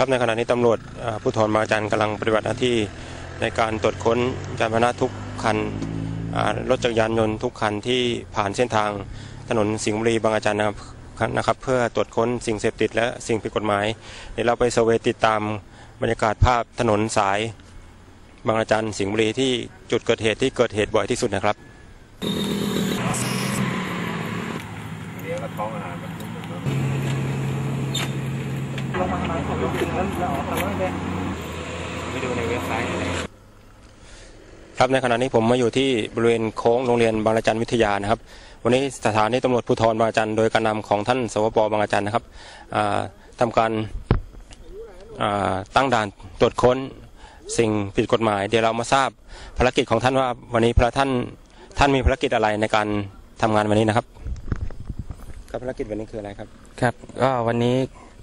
ครับในขณะนี้ตำรวจอ่าภูธรบาจันกำลังปฏิบัติหน้าที่ในการตรวจค้นยานพาหนะทุกคันรถจักรยานยนต์ทุกคันที่ผ่านเส้นทางถนนสิงห์บุรีบางระจันนะครับนะครับ เพื่อตรวจค้นสิ่งเสพติดและสิ่งผิดกฎหมายเดี๋ยวเราไปเซอร์เวยติดตามบรรยากาศภาพถนนสาย บางระจันสิงห์บุรีที่จุดเกิดเหตุที่เกิดเหตุบ่อยที่สุดนะครับเลี้ยงกระท้องอาหารแบบ ไปดูในเว็บไซต์ ครับในขณะนี้ผมมาอยู่ที่บริเวณโค้งโรงเรียนบางระจันวิทยานะครับ วันนี้สถานีตำรวจภูธรบางระจันโดยการนำของท่านสวปบางระจันนะครับอ่าทำการอ่าตั้งด่านตรวจค้นสิ่งผิดกฎหมาย เดี๋ยวเรามาทราบภารกิจของท่านว่าวันนี้พระท่านท่านมีภารกิจอะไรในการทำงานวันนี้นะครับครับภารกิจวันนี้คืออะไรครับ ครับก็วันนี้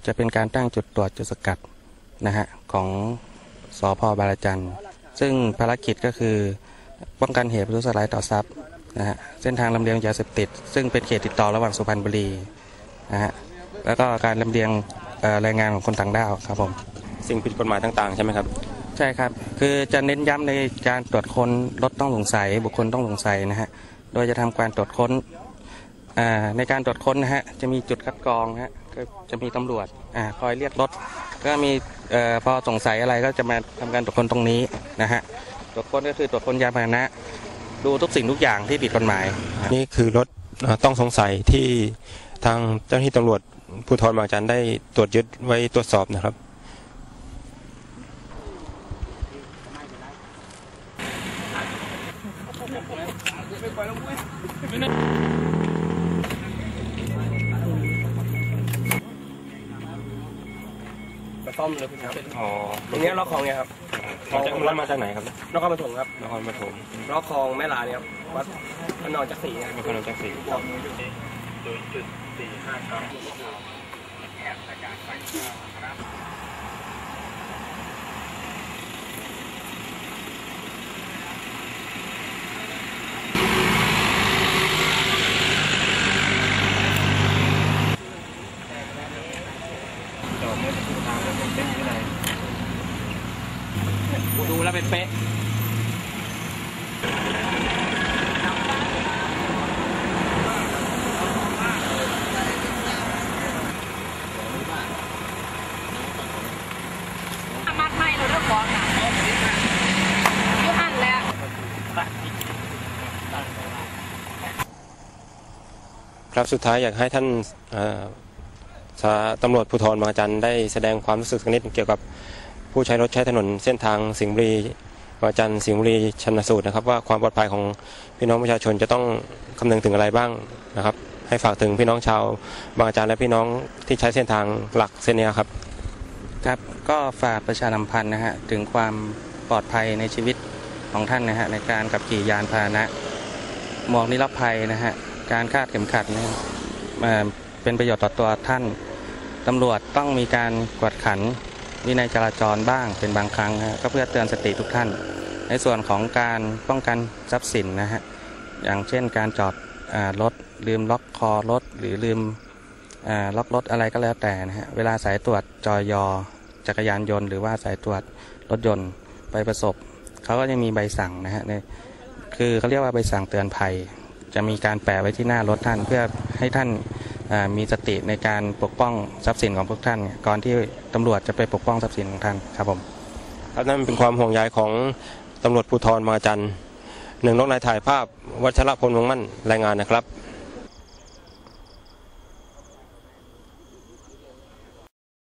จะเป็นการตั้งจุดตรวจจุดสกัดนะฮะของสอพบาราจันทร์ซึ่งภารกิจก็คือป้องกันเหตุประทุษร้ายต่อทรัพย์นะฮะเส้นทางลำเลียงยาเสพติด ซึ่งเป็นเขตติดต่อระหว่างสุพรรณบุรีนะฮะแล้วก็การลำเลียงเอ่อแรงงานของคนต่างด้าวครับผมสิ่งผิดกฎหมายต่างๆ ใช่ไหมครับใช่ครับ คือจะเน้นย้ำในการตรวจค้นรถต้องสงสัย บุคคลต้องสงสัยนะฮะโดยจะทำการตรวจค้นอ่าในการตรวจค้นนะฮะจะมีจุดคัดกรองนะฮะ ก็จะมีตำรวจอ่าคอยเรียกรถ ก็มีเอ่อพอสงสัยอะไรก็จะมาทำการตรวจค้นตรงนี้นะฮะตรวจค้นก็คือตรวจค้นยานพาหนะ ดูทุกสิ่งทุกอย่างที่ผิดกฎหมายนี่คือรถเอ่อต้องสงสัยที่ทางเจ้าหน้าที่ตำรวจภูธรบางจันได้ตรวจยึดไว้ตรวจสอบนะครับก ระซ่อมเลยคุณครับอ๋อตรงเนี้ยล็อกคลองเนี่ยครับมาจากรถมาจากไหนครับนครปฐมครับนครปฐมล็อกคลองแม่ลาเนี่ยครับวัดพระนอนจักรีครับนครจักรีดู แล้วเป็นเป๊ะมัดไม่เราเลือกของนะยูหันแล้วครับสุดท้ายอยากให้ท่านเอ่อสาตำรวจภูธรบางจันได้แสดงความรู้สึกสักนิดเกี่ยวกับ ผู้ใช้รถใช้ถนนเส้นทางสิงห์บุรีบาจันสิงห์บุรีชันสูตรนะครับ ว่าความปลอดภัยของพี่น้องประชาชนจะต้องคำนึงถึงอะไรบ้างนะครับ ให้ฝากถึงพี่น้องชาวบางจันและพี่น้องที่ใช้เส้นทางหลักเส้นนี้ครับครับก็ฝากประชาสัมพันธ์นะฮะถึงความปลอดภัยในชีวิตของท่านนะฮะในการขับขี่ยานพาหนะหมวกนิรภัยนะฮะการคาดเข็มขัดเนยเอ่อเป็นประโยชน์ต่อตัวท่านตำรวจต้องมีการกวดขัน วินัยจราจรบ้างเป็นบางครั้งฮะก็เพื่อเตือนสติทุกท่าน ในส่วนของการป้องกันทรัพย์สินนะฮะอย่างเช่นการจอดรถลืมล็อกคอรถหรือลืมล็อกรถอะไรก็แล้วแต่นะฮะเวลาสายตรวจจอยอจักรยานยนต์หรือว่าสายตรวจรถยนต์ไปประสบเขาก็จะมีใบสั่งนะฮะในคือเขาเรียกว่าใบสั่งเตือนภัย จะมีการแปะไว้ที่หน้ารถท่านเพื่อให้ท่าน มีสติในการปกป้องทรัพย์สินของพวกท่าน ก่อนที่ตำรวจจะไปปกป้องทรัพย์สินของท่านครับผมครับนั่นเป็นความห่วงใยของตำรวจภูธรมาจันหนึ่งนกนายถ่ายภาพวัชรพลวงมั่นรายงานนะครับ